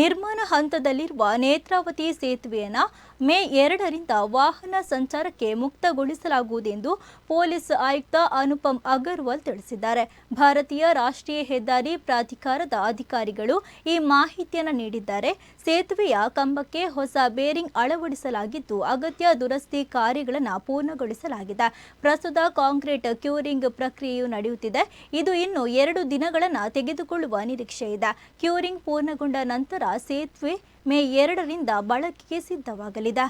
నిర్మ ಹಂತದಲ್ಲಿರುವ ನೇತ್ರಾವತಿ ಸೇತುವೆಯನ್ನು ಮೇ ಎರಡರಿಂದ ವಾಹನ ಸಂಚಾರಕ್ಕೆ ಮುಕ್ತಗೊಳಿಸಲಾಗುವುದೆಂದು ಪೊಲೀಸ್ ಆಯುಕ್ತ ಅನುಪಮ್ ಅಗರ್ವಾಲ್ ತಿಳಿಸಿದ್ದಾರೆ. ಭಾರತೀಯ ರಾಷ್ಟ್ರೀಯ ಹೆದ್ದಾರಿ ಪ್ರಾಧಿಕಾರದ ಅಧಿಕಾರಿಗಳು ಈ ಮಾಹಿತಿಯನ್ನು ನೀಡಿದ್ದಾರೆ. ಸೇತುವೆಯ ಕಂಬಕ್ಕೆ ಹೊಸ ಬೇರಿಂಗ್ ಅಳವಡಿಸಲಾಗಿದ್ದು, ಅಗತ್ಯ ದುರಸ್ತಿ ಕಾರ್ಯಗಳನ್ನು ಪೂರ್ಣಗೊಳಿಸಲಾಗಿದೆ. ಪ್ರಸ್ತುತ ಕಾಂಕ್ರೀಟ್ ಕ್ಯೂರಿಂಗ್ ಪ್ರಕ್ರಿಯೆಯು ನಡೆಯುತ್ತಿದೆ. ಇದು ಇನ್ನು ಎರಡು ದಿನಗಳನ್ನು ತೆಗೆದುಕೊಳ್ಳುವ ನಿರೀಕ್ಷೆ ಇದೆ ಕ್ಯೂರಿಂಗ್ ಪೂರ್ಣಗೊಂಡ ನಂತರ ಸೇತುವೆ ಮೇ ಎರಡರಿಂದ ಬಳಕೆಗೆ ಸಿದ್ಧವಾಗಲಿದೆ.